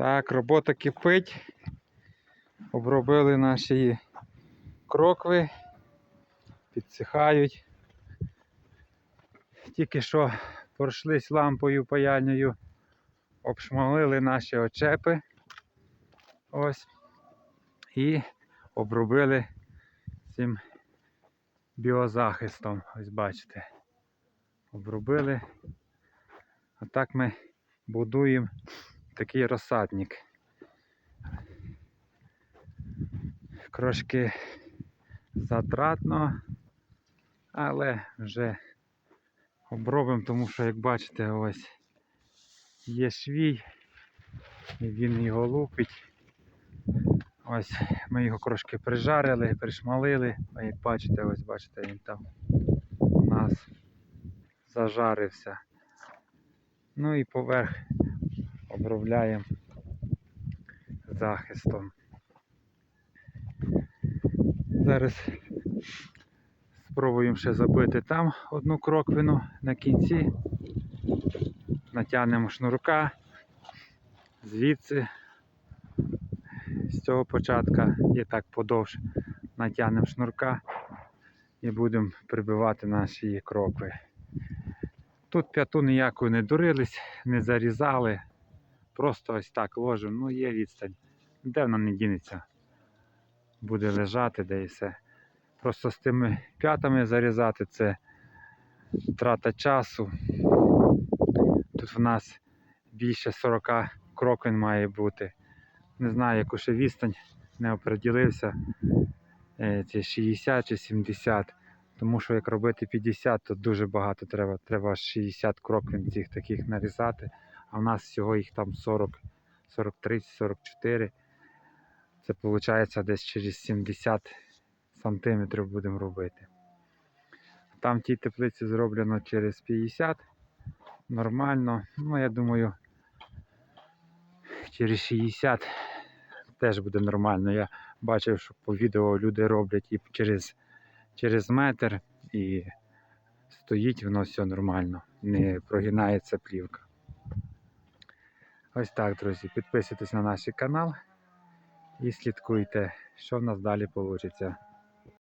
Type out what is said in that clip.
Так, робота кипить. Обробили наші крокви, підсихають. Тільки що пройшлись лампою паяльною, обшмалили наші очепи. Ось. І обробили цим біозахистом. Ось бачите. Обробили. А так ми будуємо такий розсадник. Трошки затратно, але вже обробимо, тому що, як бачите, ось є швій, і він його лупить. Ось ми його трошки прижарили, пришмалили, а як бачите, ось бачите, він там у нас зажарився. Ну і поверх обробляємо захистом. Зараз спробуємо ще забити там одну кроквину на кінці. Натягнемо шнурка звідси, з цього початка і так подовж натягнемо шнурка і будемо прибивати наші крокви. Тут п'яту ніякою не дурились, не зарізали. Просто ось так ложимо. Ну є відстань. Де вона не дінеться? Буде лежати, де і все. Просто з тими п'ятами зарізати це трата часу. Тут в нас більше 40 кроквин має бути. Не знаю, яку ще відстань не оприділився. Е, Це 60 чи 70. Тому що як робити 50, то дуже багато треба. Треба 60 кроквин цих таких нарізати. А в нас всього їх там 40, 43, 44. Це виходить десь через 70 сантиметрів будемо робити. Там в тій теплиці зроблено через 50. Нормально. Ну, я думаю, через 60 теж буде нормально. Я бачив, що по відео люди роблять і через, через метр, і стоїть воно все нормально, не прогинається плівка. Ось так, друзі. Підписуйтесь на наш канал і слідкуйте, що в нас далі вийде.